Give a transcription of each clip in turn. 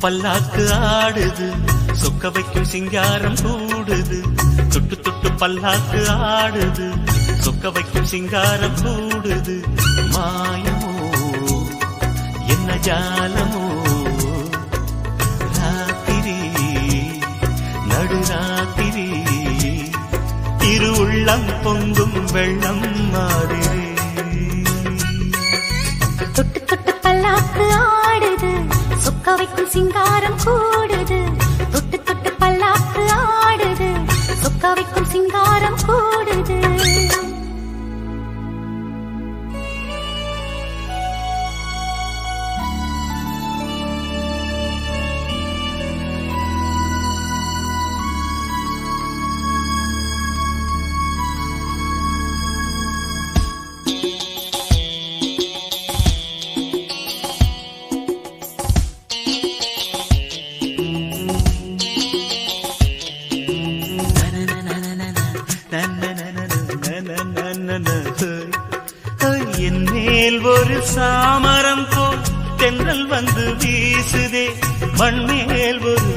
பல்லாக்கு ஆடுது. சொக்க வைக்கும் சிங்காரம் கூடுது. தொட்டு தொட்டு பல்லாக்கு ஆடுது. சொக்க வைக்கும் சிங்காரம் கூடுது. மாயமோ? என்ன ஜாலமோ? ராத்திரி நடுராத்திரி. இரு உள்ளம் பொங்கும் வெள்ளம் மாறி சொக்க வைக்கும் சிங்காரம் கூடுது. தொட்டு தொட்டு பல்லாக்கு ஆ என் மேல் ஒரு சாமரம் போல் தென்றல் வந்து வீசுதே. மண் மேல் ஒரு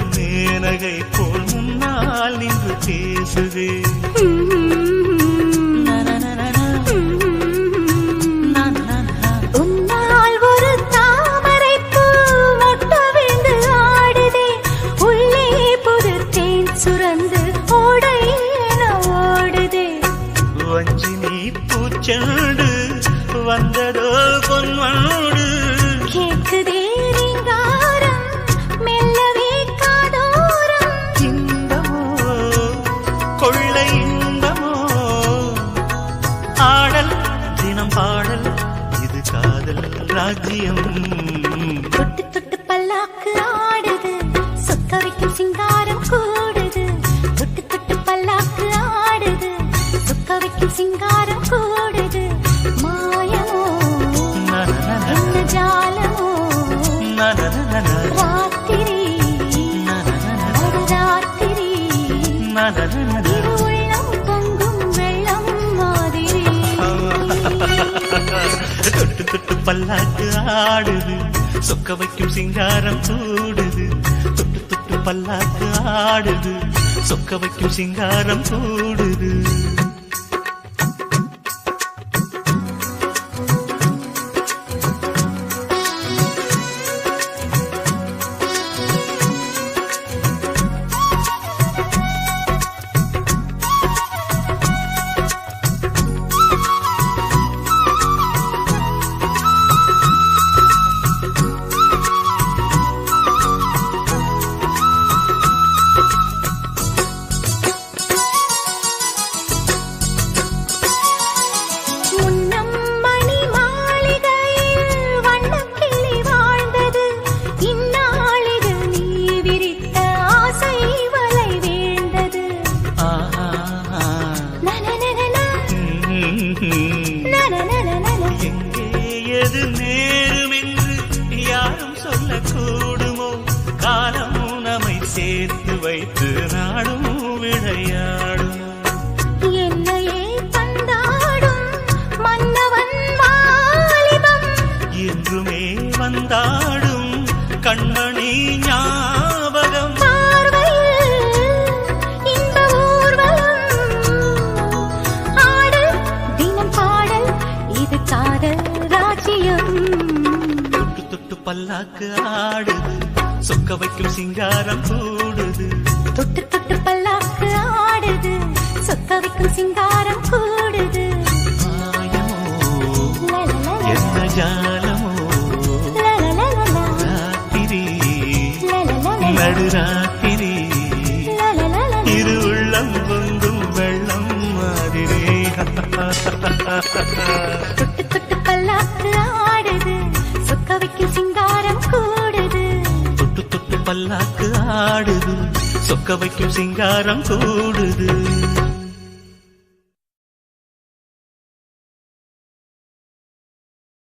பூச்செண்டு வந்ததோ பொன்வனோடு கேட்குதே கொள்ளை இன்பமோ. ஆடல் தினம் பாடல் இது காதல் ராஜ்யம். தொட்டு தொட்டு பல்லாக்கு ஆடுது, சொக்க வைக்கும் தொட்டு பல்லாக்கு ஆடுது. சொக்க வைக்கும் சிங்காரம் கூடுது தொட்டு தொட்டு பல்லாக்கு ஆடுது. சொக்க வைக்கும் சிங்காரம் கூடுது ராஜ்யம் தொட்டு தொட்டு பல்லாக்கு ஆடுது சொக்க வைக்கும் சிங்காரம் கூடுது தொட்டு தொட்டு பல்லாக்கு ஆடுது சொக்க வைக்கும் சிங்காரம் தொட்டு தொட்டு பல்லாக்கு ஆடுது. சொக்க வைக்கும் சிங்காரம் கூடுது. தொட்டு தொட்டு பல்லாக்கு ஆடுது. சொக்க வைக்கும் சிங்காரம் கூடுது.